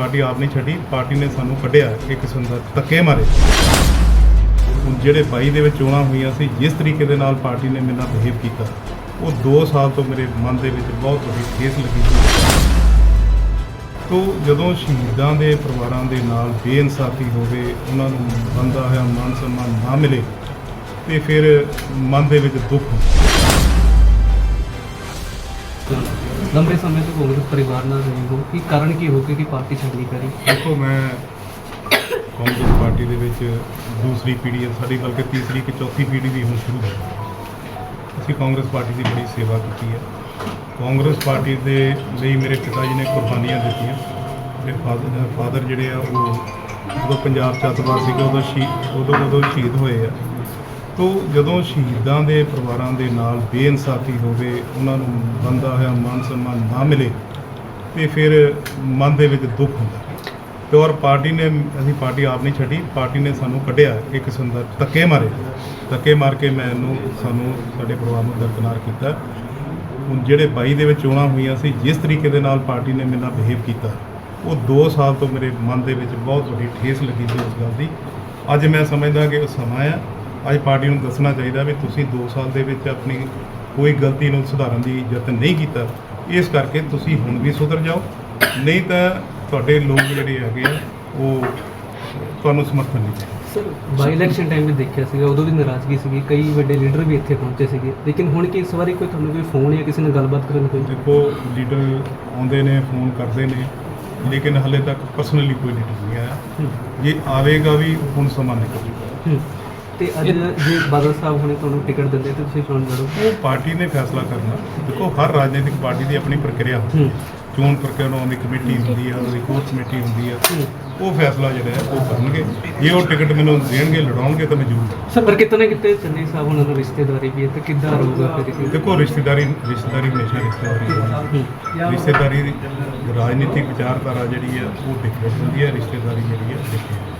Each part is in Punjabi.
ਪਾਰਟੀ ਆਪ ਨਹੀਂ ਛੱਡੀ, ਪਾਰਟੀ ਨੇ ਸਾਨੂੰ ਕੱਢਿਆ ਇੱਕ ਕਿਸਮ ਦਾ ਧੱਕੇ ਮਾਰੇ। ਹੁਣ ਜਿਹੜੇ 22 ਦੇ ਵਿੱਚ ਚੋਣਾਂ ਹੋਈਆਂ ਸੀ, ਜਿਸ ਤਰੀਕੇ ਦੇ ਨਾਲ ਪਾਰਟੀ ਨੇ ਮੇਰੇ ਨਾਲ ਬਿਹੇਵ ਕੀਤਾ, ਉਹ 2 ਸਾਲ ਤੋਂ ਮੇਰੇ ਮਨ ਦੇ ਵਿੱਚ ਬਹੁਤ ਵੱਡੀ ਠੇਸ ਲੱਗੀ ਸੀ। ਤੋ ਜਦੋਂ ਸ਼ਹੀਦਾਂ ਦੇ ਪਰਿਵਾਰਾਂ ਦੇ ਨਾਲ ਬੇਇਨਸਾਫੀ ਹੋਵੇ, ਉਹਨਾਂ ਨੂੰ ਬੰਦਾ ਹੋਇਆ ਮਾਨ ਸਨਮਾਨ ਨਾ ਮਿਲੇ, ਤੇ ਫਿਰ ਮਨ ਦੇ ਵਿੱਚ ਦੁੱਖ ਹੁੰਦਾ ਲੰਬੇ ਸਮੇਂ ਤੋਂ ਕਾਂਗਰਸ ਪਰਿਵਾਰ ਨਾਲ ਰਹੇ ਹੋ। ਕੀ ਕਾਰਨ ਕੀ ਹੋ ਕੇ ਕਿ ਪਾਰਟੀ ਛੱਡਣੀ ਪੈ ਕਰੀ ਦੇਖੋ, ਮੈਂ ਕਾਂਗਰਸ ਪਾਰਟੀ ਦੇ ਵਿੱਚ ਦੂਸਰੀ ਪੀੜ੍ਹੀ ਹੈ। ਸਾਡੀ ਬਲਕਿ ਤੀਸਰੀ ਕਿ ਚੌਥੀ ਪੀੜ੍ਹੀ ਵੀ ਹੁਣ ਸ਼ੁਰੂ ਹੋਈ। ਅਸੀਂ ਕਾਂਗਰਸ ਪਾਰਟੀ ਦੀ ਬੜੀ ਸੇਵਾ ਕੀਤੀ ਹੈ। ਕਾਂਗਰਸ ਪਾਰਟੀ ਦੇ ਲਈ ਮੇਰੇ ਪਿਤਾ ਜੀ ਨੇ ਕੁਰਬਾਨੀਆਂ ਦਿੱਤੀਆਂ। ਮੇਰੇ ਫਾਦਰ ਫਾਦਰ ਜਿਹੜੇ ਆ, ਉਹ ਜਦੋਂ ਪੰਜਾਬ ਚ ਅੱਤਵਾਦ ਸੀਗਾ, ਉਦੋਂ ਸ਼ਹੀਦ ਉਦੋਂ ਉਦੋਂ ਸ਼ਹੀਦ ਹੋਏ ਆ ਤੋ ਜਦੋਂ ਸ਼ਹੀਦਾਂ ਦੇ ਪਰਿਵਾਰਾਂ ਦੇ ਨਾਲ ਬੇਇਨਸਾਫੀ ਹੋਵੇ, ਉਹਨਾਂ ਨੂੰ ਬੰਦਾ ਹੋਇਆ ਮਾਨ ਸਨਮਾਨ ਨਾ ਮਿਲੇ, ਤੇ ਫਿਰ ਮਨ ਦੇ ਵਿੱਚ ਦੁੱਖ ਹੁੰਦਾ। ਤੇ ਔਰ ਪਾਰਟੀ ਨੇ, ਅਸੀਂ ਪਾਰਟੀ ਆਪ ਨਹੀਂ ਛੱਡੀ, ਪਾਰਟੀ ਨੇ ਸਾਨੂੰ ਕੱਢਿਆ, ਇੱਕ ਕਿਸਮ ਦਾ ਧੱਕੇ ਮਾਰੇ। ਧੱਕੇ ਮਾਰ ਕੇ ਮੈਨੂੰ, ਸਾਨੂੰ ਸਾਡੇ ਪਰਿਵਾਰ ਨੂੰ ਦਰਕਨਾਰ ਕੀਤਾ। ਹੁਣ ਜਿਹੜੇ 22 ਦੇ ਵਿੱਚ ਚੋਣਾਂ ਹੋਈਆਂ ਸੀ, ਜਿਸ ਤਰੀਕੇ ਦੇ ਨਾਲ ਪਾਰਟੀ ਨੇ ਮੇਰੇ ਨਾਲ ਬਿਹੇਵ ਕੀਤਾ, ਉਹ 2 ਸਾਲ ਤੋਂ ਮੇਰੇ ਮਨ ਦੇ ਵਿੱਚ ਬਹੁਤ ਵੱਡੀ ਠੇਸ ਲੱਗੀ ਸੀ ਉਸ ਗੱਲ ਦੀ। ਅੱਜ ਮੈਂ ਸਮਝਦਾ ਕਿ ਉਹ ਸਮਾਂ ਆ ਅੱਜ ਪਾਰਟੀ ਨੂੰ ਦੱਸਣਾ ਚਾਹੀਦਾ ਵੀ ਤੁਸੀਂ 2 ਸਾਲ ਦੇ ਵਿੱਚ ਆਪਣੀ ਕੋਈ ਗਲਤੀ ਨੂੰ ਸੁਧਾਰਨ ਦੀ ਯਤਨ ਨਹੀਂ ਕੀਤਾ ਇਸ ਕਰਕੇ ਤੁਸੀਂ ਹੁਣ ਵੀ ਸੁਧਰ ਜਾਓ। ਨਹੀਂ ਤਾਂ ਤੁਹਾਡੇ ਲੋਕ ਜਿਹੜੇ ਹੈਗੇ ਆ ਉਹ ਤੁਹਾਨੂੰ ਸਮਰਥਨ ਨਹੀਂ ਦੇਣਗੇ। ਸਰ ਬਾਈ ਇਲੈਕਸ਼ਨ ਟਾਈਮ ਤੇ ਦੇਖਿਆ ਸੀਗਾ ਉਦੋਂ ਵੀ ਨਾਰਾਜ਼ਗੀ ਸੀਗੀ ਕਈ ਵੱਡੇ ਲੀਡਰ ਵੀ ਇੱਥੇ ਪਹੁੰਚੇ ਸੀਗੇ। ਲੇਕਿਨ ਹੁਣ ਕੀ ਇਸ ਵਾਰੀ ਕੋਈ ਤੁਹਾਨੂੰ ਕੋਈ ਫੋਨ ਜਾਂ ਕਿਸੇ ਨਾਲ ਗੱਲਬਾਤ ਕਰਨ ਕੋਈ? ਦੇਖੋ ਲੀਡਰ ਆਉਂਦੇ ਨੇ ਫੋਨ ਕਰਦੇ ਨੇ ਲੇਕਿਨ ਹਲੇ ਤੱਕ ਪਰਸਨਲੀ ਕੋਈ ਲੀਡਰ ਨਹੀਂ ਆਇਆ। ਜੇ ਆਵੇਗਾ ਵੀ ਹੁਣ ਸਮਾਂ ਨਿਕਲ ਚੁੱਕਾ ਹੂੰ। ਤੇ ਅੱਜ ਜੇ ਬਾਦਲ ਸਾਹਿਬ ਹੁਣੇ ਤੁਹਾਨੂੰ ਟਿਕਟ ਦਿੰਦੇ ਤੇ ਤੁਸੀਂ ਚੋਣ ਲੜੋ। ਉਹ ਪਾਰਟੀ ਨੇ ਫੈਸਲਾ ਕਰਨਾ। ਦੇਖੋ ਹਰ ਰਾਜਨੀਤਿਕ ਪਾਰਟੀ ਦੀ ਆਪਣੀ ਪ੍ਰਕਿਰਿਆ ਹੁੰਦੀ ਹੈ। ਚੋਣ ਪ੍ਰਕਿਰਿਆ ਦੀ ਕਮੇਟੀ ਹੁੰਦੀ ਹੈ ਉਹਦੀ ਕੋਰ ਕਮੇਟੀ ਹੁੰਦੀ ਹੈ। ਉਹ ਫੈਸਲਾ ਜਿਹੜਾ ਹੈ ਉਹ ਕਰਨਗੇ। ਜੇ ਉਹ ਟਿਕਟ ਮੈਨੂੰ ਦੇਣਗੇ ਲੜਾਉਣਗੇ ਤਾਂ ਮੈਂ ਜ਼ਰੂਰ ਸਰ ਪਰ ਕਿਤੇ ਨਾ ਕਿਤੇ ਚੰਨੀ ਸਾਹਿਬ ਉਹਨਾਂ ਨਾਲ ਰਿਸ਼ਤੇਦਾਰੀ ਵੀ ਹੈ ਤੇ ਕਿੱਦਾਂ ਰਹੂਗਾ ਫਿਰ ਇਹ? ਦੇਖੋ ਰਿਸ਼ਤੇਦਾਰੀ ਰਿਸ਼ਤੇਦਾਰੀ ਹਮੇਸ਼ਾ ਰਿਸ਼ਤੇਦਾਰੀ ਹੈ। ਰਿਸ਼ਤੇਦਾਰੀ ਦੀ ਰਾਜਨੀਤਿਕ ਵਿਚਾਰਧਾਰਾ ਜਿਹੜੀ ਹੈ ਉਹ ਡਿਫਰੈਂਟ ਹੁੰਦੀ ਹੈ ਰਿਸ਼ਤੇਦਾਰੀ ਜਿਹੜੀ ਹੈ different ਹੈ।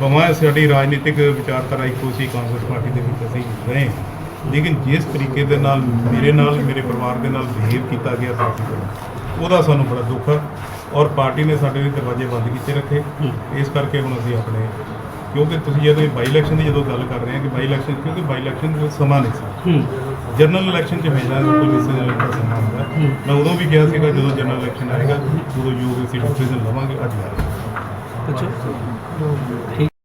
ਭਾਵੇਂ ਸਾਡੀ ਰਾਜਨੀਤਿਕ ਵਿਚਾਰਧਾਰਾ ਇੱਕੋ ਸੀ ਕਾਂਗਰਸ ਪਾਰਟੀ ਦੇ ਵਿੱਚ ਅਸੀਂ ਰਹੇ। ਲੇਕਿਨ ਜਿਸ ਤਰੀਕੇ ਦੇ ਨਾਲ ਮੇਰੇ ਨਾਲ ਮੇਰੇ ਪਰਿਵਾਰ ਦੇ ਨਾਲ ਬਿਹੇਵ ਕੀਤਾ ਗਿਆ ਪਾਰਟੀ ਵੱਲੋਂ ਉਹਦਾ ਸਾਨੂੰ ਬੜਾ ਦੁੱਖ ਹੈ ਔਰ ਪਾਰਟੀ ਨੇ ਸਾਡੇ ਲਈ ਦਰਵਾਜ਼ੇ ਬੰਦ ਕੀਤੇ ਰੱਖੇ। ਇਸ ਕਰਕੇ ਹੁਣ ਅਸੀਂ ਆਪਣੇ ਕਿਉਂਕਿ ਤੁਸੀਂ ਜਦੋਂ ਬਾਈ ਇਲੈਕਸ਼ਨ ਦੀ ਜਦੋਂ ਗੱਲ ਕਰ ਰਹੇ ਹਾਂ ਕਿ ਬਾਈ ਇਲੈਕਸ਼ਨ ਕਿਉਂਕਿ ਬਾਈ ਇਲੈਕਸ਼ਨ ਦੇ ਸਮਾਂ ਨਹੀਂ ਸੀ। ਜਨਰਲ ਇਲੈਕਸ਼ਨ 'ਚ ਹਮੇਸ਼ਾ ਕੋਈ ਡਿਸੀਜਨ ਲੈਣ ਦਾ ਸਮਾਂ ਹੁੰਦਾ। ਮੈਂ ਉਦੋਂ ਵੀ ਕਿਹਾ ਸੀਗਾ ਜਦੋਂ ਜਨਰਲ ਇਲੈਕਸ਼ਨ ਆਏਗਾ ਉਦੋਂ ਯੋਗ ਅਸੀਂ ਡਿਸੀਜਨ ਲਵਾਂਗੇ ਅੱਜ ਆ ਅੱਛਾ। ঠিক